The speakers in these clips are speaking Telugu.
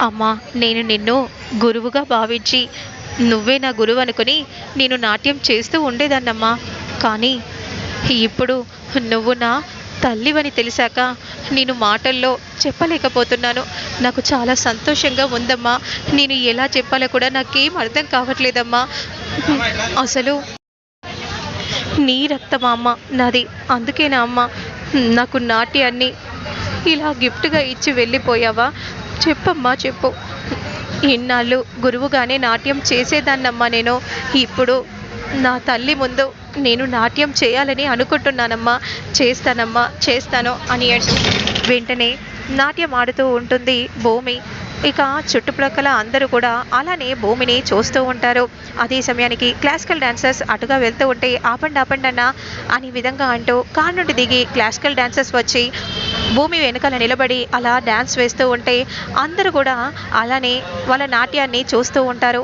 అమ్మా నేను నిన్ను గురువుగా భావించి నువ్వే నా గురువు అనుకుని నేను నాట్యం చేస్తూ ఉండేదాన్నమ్మా. కానీ ఇప్పుడు నువ్వు నా తల్లివని తెలిసాక నేను మాటల్లో చెప్పలేకపోతున్నాను. నాకు చాలా సంతోషంగా ఉందమ్మా. నేను ఎలా చెప్పాలో కూడా నాకేం అర్థం కావట్లేదమ్మా. అసలు నీ రక్తమా అమ్మ? నాది అందుకేనా అమ్మ? నాకు నాట్యాన్ని ఇలా గిఫ్ట్గా ఇచ్చి వెళ్ళిపోయావా? చెప్పమ్మా చెప్పు. ఇన్నాళ్ళు గురువుగానే నాట్యం చేసేదాన్నమ్మా నేను. ఇప్పుడు నా తల్లి ముందు నేను నాట్యం చేయాలని అనుకుంటున్నానమ్మా. చేస్తానమ్మా చేస్తాను అని అంటూ వెంటనే నాట్యం ఆడుతూ ఉంటుంది భూమి. ఇక చుట్టుప్రక్కల అందరూ కూడా అలానే భూమిని చూస్తూ ఉంటారు. అదే సమయానికి క్లాసికల్ డాన్సర్స్ అటుగా వెళ్తూ ఉంటే ఆపండి ఆపండి అన్న అని విధంగా అంటూ కార్ నుండి దిగి క్లాసికల్ డాన్సర్స్ వచ్చి భూమి వెనుకల నిలబడి అలా డ్యాన్స్ వేస్తూ ఉంటే అందరూ కూడా అలానే వాళ్ళ నాట్యాన్ని చూస్తూ ఉంటారు.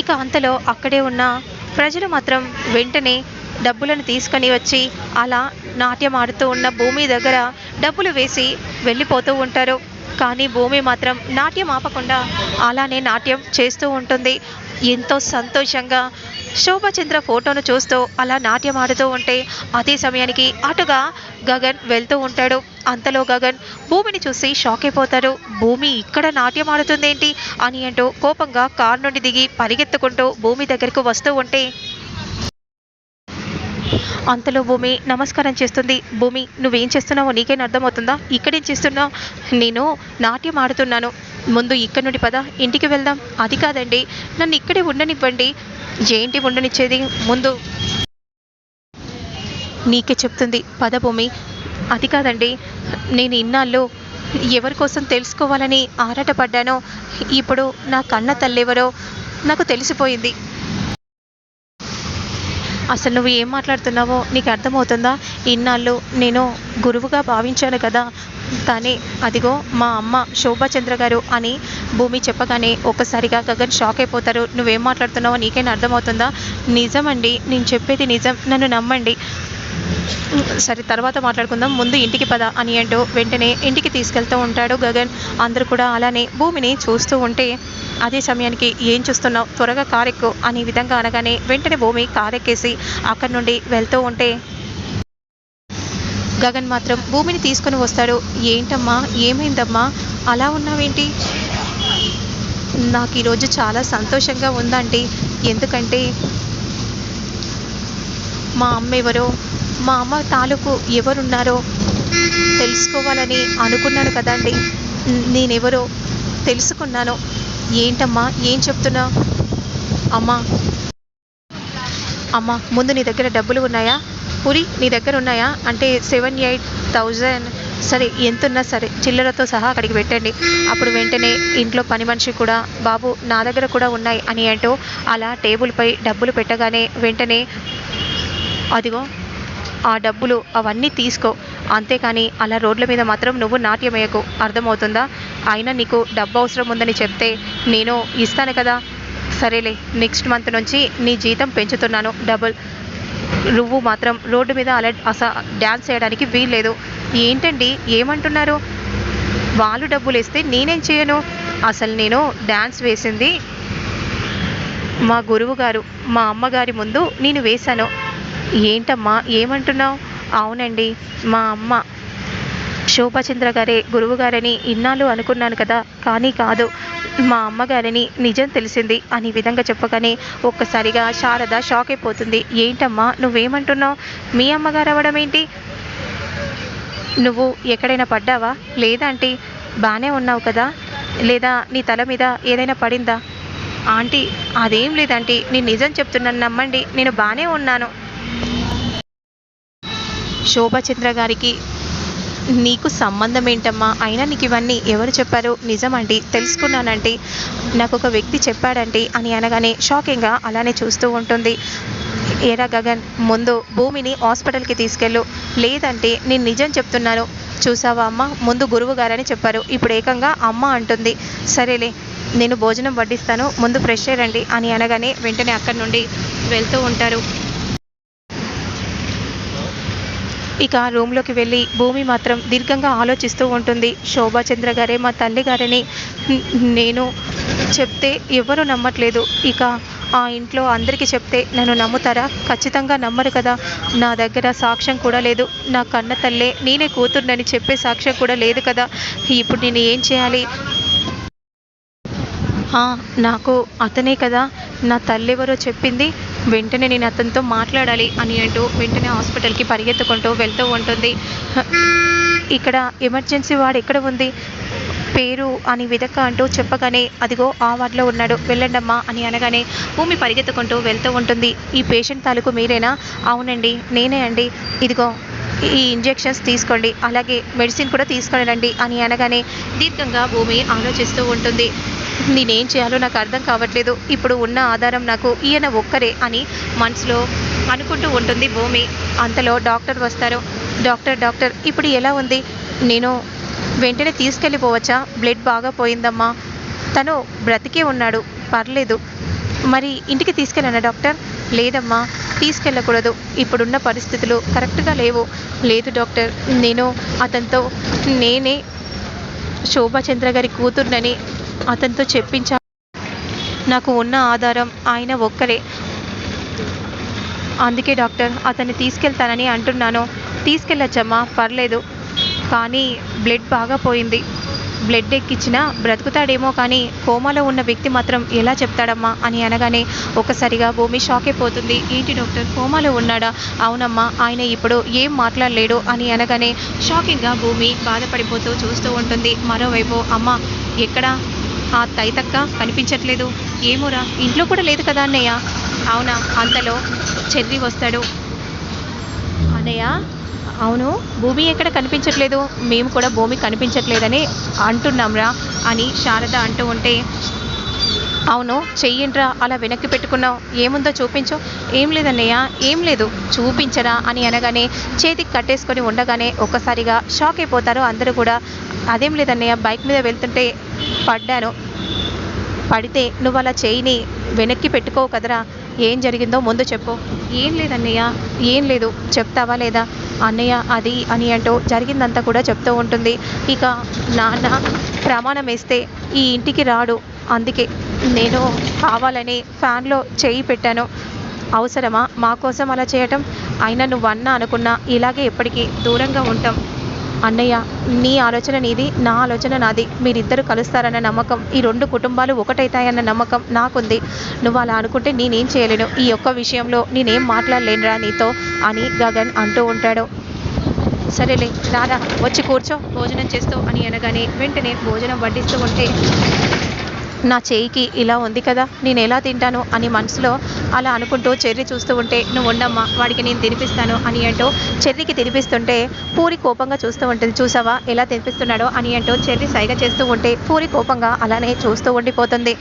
ఇక అంతలో అక్కడే ఉన్న ప్రజలు మాత్రం వెంటనే డబ్బులను తీసుకొని వచ్చి అలా నాట్యం ఆడుతూ ఉన్న భూమి దగ్గర డబ్బులు వేసి వెళ్ళిపోతూ ఉంటారు. కానీ భూమి మాత్రం నాట్యం ఆపకుండా అలానే నాట్యం చేస్తూ ఉంటుంది. ఎంతో సంతోషంగా శోభచంద్ర ఫోటోను చూస్తూ అలా నాట్యం ఆడుతూ ఉంటే అదే సమయానికి అటుగా గగన్ వెళ్తూ ఉంటాడు. అంతలో గగన్ భూమిని చూసి షాక్ అయిపోతాడు. భూమి ఇక్కడ నాట్యం ఆడుతుందేంటి అని అంటూ కోపంగా కార్ నుండి దిగి పరిగెత్తుకుంటూ భూమి దగ్గరకు వస్తూ ఉంటే అంతలో భూమి నమస్కారం చేస్తుంది. భూమి నువ్వేం చేస్తున్నావో నీకేం అర్థమవుతుందా? ఇక్కడేం చేస్తున్నావు? నేను నాట్యం ఆడుతున్నాను. ముందు ఇక్కడ నుండి పద ఇంటికి వెళ్దాం. అది కాదండి నన్ను ఇక్కడే ఉండనివ్వండి. ఏంటి ఉండనిచ్చేది ముందు. నీకే చెప్తుంది పదభూమి. అది కాదండి నేను ఇన్నాళ్ళు ఎవరి కోసం తెలుసుకోవాలని ఆరాటపడ్డానో ఇప్పుడు నా కన్న తల్లెవరో నాకు తెలిసిపోయింది. అసలు నువ్వు ఏం మాట్లాడుతున్నావో నీకు అర్థమవుతుందా? ఇన్నాళ్ళు నేను గురువుగా భావించాను కదా కానీ అదిగో మా అమ్మ శోభాచంద్ర గారు అని భూమి చెప్పగానే ఒక్కసారిగా గగన్ షాక్ అయిపోతారు. నువ్వేం మాట్లాడుతున్నావో నీకేనా అర్థమవుతుందా? నిజమండి నేను చెప్పేది నిజం. నన్ను నమ్మండి. సరే తర్వాత మాట్లాడుకుందాం. ముందు ఇంటికి పద అని అంటూ వెంటనే ఇంటికి తీసుకెళ్తూ ఉంటాడు గగన్. అందరూ కూడా అలానే భూమిని చూస్తూ ఉంటే అదే సమయానికి ఏం చూస్తున్నావు? త్వరగా కారెక్కు అనే విధంగా అనగానే వెంటనే భూమి కారెక్కేసి అక్కడి నుండి వెళ్తూ ఉంటే గగన్ మాత్రం భూమిని తీసుకొని వస్తాడు. ఏంటమ్మా? ఏమైందమ్మా? అలా ఉన్నావేంటి? నాకు ఈరోజు చాలా సంతోషంగా ఉందండి. ఎందుకంటే మా అమ్మ ఎవరో మా అమ్మ తాలూకు ఎవరున్నారో తెలుసుకోవాలని అనుకున్నాను కదండి. నేనెవరో తెలుసుకున్నాను. ఏంటమ్మా? ఏం చెప్తున్నా? అమ్మా అమ్మా ముందు నీ దగ్గర డబ్బులు ఉన్నాయా? పురి నీ దగ్గర ఉన్నాయా? అంటే సెవెన్ ఎయిట్ థౌజండ్ సరే ఎంతున్నా సరే చిల్లరతో సహా అక్కడికి పెట్టండి. అప్పుడు వెంటనే ఇంట్లో పని మనిషి కూడా బాబు నా దగ్గర కూడా ఉన్నాయి అని అంటూ అలా టేబుల్పై డబ్బులు పెట్టగానే వెంటనే అదిగో ఆ డబ్బులు అవన్నీ తీసుకో. అంతేకాని అలా రోడ్ల మీద మాత్రం నువ్వు నాట్యమేయకు. అర్థమవుతుందా? అయినా నీకు డబ్బు అవసరం ఉందని చెప్తే నేను ఇస్తాను కదా. సరేలే నెక్స్ట్ మంత్ నుంచి నీ జీతం పెంచుతున్నాను డబుల్. నువ్వు మాత్రం రోడ్డు మీద అలా అస డ్యాన్స్ చేయడానికి వీల్లేదు. ఏంటండి? ఏమంటున్నారు? వాళ్ళు డబ్బులు ఇస్తే నేనేం చేయను? అసలు నేను డ్యాన్స్ వేసింది మా గురువు గారు మా అమ్మగారి ముందు నేను వేశాను. ఏంటమ్మా? ఏమంటున్నావు? అవునండి మా అమ్మ శోభాచంద్ర గారే గురువు గారని ఇన్నాళ్ళు అనుకున్నాను కదా కానీ కాదు. మా అమ్మగారిని నిజం తెలిసింది అని విధంగా చెప్పగానే ఒక్కసారిగా శారద షాక్ అయిపోతుంది ఏంటమ్మా నువ్వేమంటున్నావు? మీ అమ్మగారు అవ్వడం ఏంటి నువ్వు ఎక్కడైనా పడ్డావా? లేదా ఆంటీ బాగానే ఉన్నావు కదా? లేదా నీ తల మీద ఏదైనా పడిందా? ఆంటీ అదేం లేదంటీ నేను నిజం చెప్తున్నాను నమ్మండి నేను బాగానే ఉన్నాను. శోభాచంద్ర గారికి నీకు సంబంధం ఏంటమ్మా? అయినా నీకు ఇవన్నీ ఎవరు చెప్పారు? నిజమండి తెలుసుకున్నానంటే నాకు ఒక వ్యక్తి చెప్పాడంటే అని అనగానే షాకింగ్గా అలానే చూస్తూ ఉంటుంది. ఏరా గగన్ ముందు భూమిని హాస్పిటల్కి తీసుకెళ్ళు. లేదంటే నేను నిజం చెప్తున్నాను. చూసావా అమ్మ? ముందు గురువు గారని చెప్పారు. ఇప్పుడు ఏకంగా అమ్మ అంటుంది. సరేలే నేను భోజనం వడ్డిస్తాను. ముందు ఫ్రెష్ అయ్యండి అని అనగానే వెంటనే అక్కడి నుండి వెళ్తూ ఉంటారు. ఇక రూమ్లోకి వెళ్ళి భూమి మాత్రం దీర్ఘంగా ఆలోచిస్తూ ఉంటుంది. శోభాచంద్ర గారే మా తల్లి గారని నేను చెప్తే ఎవరు నమ్మట్లేదు. ఇక ఆ ఇంట్లో అందరికీ చెప్తే నన్ను నమ్ముతారా? ఖచ్చితంగా నమ్మరు కదా. నా దగ్గర సాక్ష్యం కూడా లేదు. నా కన్న తల్లే నేనే కూతుర్నని చెప్పే సాక్ష్యం కూడా లేదు కదా. ఇప్పుడు నేను ఏం చేయాలి? నాకు అతనే కదా. నా తల్లి చెప్పింది. వెంటనే నేను అతనితో మాట్లాడాలి అని అంటూ వెంటనే హాస్పిటల్కి పరిగెత్తుకుంటూ వెళ్తూ ఉంటుంది. ఇక్కడ ఎమర్జెన్సీ వార్డ్ ఎక్కడ ఉంది? పేరు అని విదక్క అంటూ చెప్పగానే అదిగో ఆ వార్డులో ఉన్నాడు. వెళ్ళండమ్మా అని అనగానే భూమి పరిగెత్తుకుంటూ వెళ్తూ ఉంటుంది. ఈ పేషెంట్ తాలూకు మీరేనా? అవునండి నేనే అండి. ఇదిగో ఈ ఇంజెక్షన్స్ తీసుకోండి. అలాగే మెడిసిన్ కూడా తీసుకొని రండి అని అనగానే దీర్ఘంగా భూమి ఆలోచిస్తూ ఉంటుంది. నేనేం చేయాలో నాకు అర్థం కావట్లేదు. ఇప్పుడు ఉన్న ఆధారం నాకు ఈయన ఒక్కరే అని మనసులో అనుకుంటూ ఉంటుంది భూమి. అంతలో డాక్టర్ వస్తారు. డాక్టర్ డాక్టర్ ఇప్పుడు ఎలా ఉంది? నేను వెంటనే తీసుకెళ్ళిపోవచ్చా? బ్లడ్ బాగా పోయిందమ్మా. తను బ్రతికే ఉన్నాడు. పర్లేదు. మరి ఇంటికి తీసుకెళ్ళానా డాక్టర్? లేదమ్మా. తీసుకెళ్ళకూడదు. ఇప్పుడున్న పరిస్థితులు కరెక్ట్గా లేవు. లేదు డాక్టర్. నేను అతనితో నేనే శోభాచంద్ర గారి కూతుర్నని అతనితో చెప్పించా. నాకు ఉన్న ఆధారం ఆయన ఒక్కరే. అందుకే డాక్టర్ అతన్ని తీసుకెళ్తానని అంటున్నాను. తీసుకెళ్ళొచ్చమ్మా పర్లేదు. కానీ బ్లడ్ బాగా పోయింది. బ్లడ్ ఎక్కించినా బ్రతుకుతాడేమో కానీ కోమాలో ఉన్న వ్యక్తి మాత్రం ఎలా చెప్తాడమ్మా అని అనగానే ఒకసారిగా భూమి షాక్ అయిపోతుంది ఏంటి డాక్టర్ కోమాలో ఉన్నాడా? అవునమ్మా ఆయన ఇప్పుడు ఏం మాట్లాడలేడు అని అనగానే షాకింగ్గా భూమి బాధపడిపోతూ చూస్తూ ఉంటుంది. మరోవైపు అమ్మ ఎక్కడా? ఆ తైతక్క కనిపించట్లేదు. ఏమోరా ఇంట్లో కూడా లేదు కదా అన్నయ్య? అవునా అంతలో చెర్రి వస్తాడు. అన్నయ్య అవును భూమి ఎక్కడ కనిపించట్లేదు? మేము కూడా భూమి కనిపించట్లేదని అంటున్నాంరా అని శారద అంటూ ఉంటే అవును చెయ్యండ్రా అలా వెనక్కి పెట్టుకున్నావు. ఏముందో చూపించు. ఏం లేదన్నయ్య ఏం లేదు. చూపించరా అని అనగానే చేతికి కట్టేసుకొని ఉండగానే ఒక్కసారిగా షాక్ అయిపోతారు అందరూ కూడా. అదేం లేదన్నయ్య బైక్ మీద వెళ్తుంటే పడ్డాను. పడితే నువ్వు అలా చేయిని వెనక్కి పెట్టుకోవు కదరా. ఏం జరిగిందో ముందు చెప్పు. ఏం లేదన్నయ్య. ఏం లేదు. చెప్తావా లేదా? అన్నయ్య అది అని అంటూ జరిగిందంతా కూడా చెప్తూ ఉంటుంది. ఇక నాన్న ప్రమాణం వేస్తే ఈ ఇంటికి రాడు. అందుకే నేను కావాలని ఫ్యాన్లో చేయి పెట్టాను. అవసరమా? మా కోసం అలా చేయటం? అయినా నువ్వు అన్నా అనుకున్నా ఇలాగే ఎప్పటికీ దూరంగా ఉంటాం. అన్నయ్య నీ ఆలోచన నీది నా ఆలోచన నాది. మీరిద్దరు కలుస్తారన్న నమ్మకం ఈ రెండు కుటుంబాలు ఒకటైతాయన్న నమ్మకం నాకుంది. నువ్వు అలా అనుకుంటే నేనేం చేయలేను. ఈ ఒక్క విషయంలో నేనేం మాట్లాడలేనురా నీతో అని గగన్ అంటూ ఉంటాడు. సరేలే రారా వచ్చి కూర్చో భోజనం చేస్తూ అని అనగానే వెంటనే భోజనం వడ్డిస్తూ ఉంటే నా చేయికి ఇలా ఉంది కదా నేను ఎలా తింటాను అని మనసులో అలా అనుకుంటూ చెర్రి చూస్తూ ఉంటే నువ్వు ఉండమ్మా వాడికి నేను తినిపిస్తాను అని అంటూ చెర్రికి తినిపిస్తుంటే పూరి కోపంగా చూస్తూ ఉంటుంది. చూసావా ఎలా తినిపిస్తున్నాడో అని అంటూ చెర్రి సైగ చేస్తూ ఉంటే పూరి కోపంగా అలానే చూస్తూ ఉండిపోతుంది.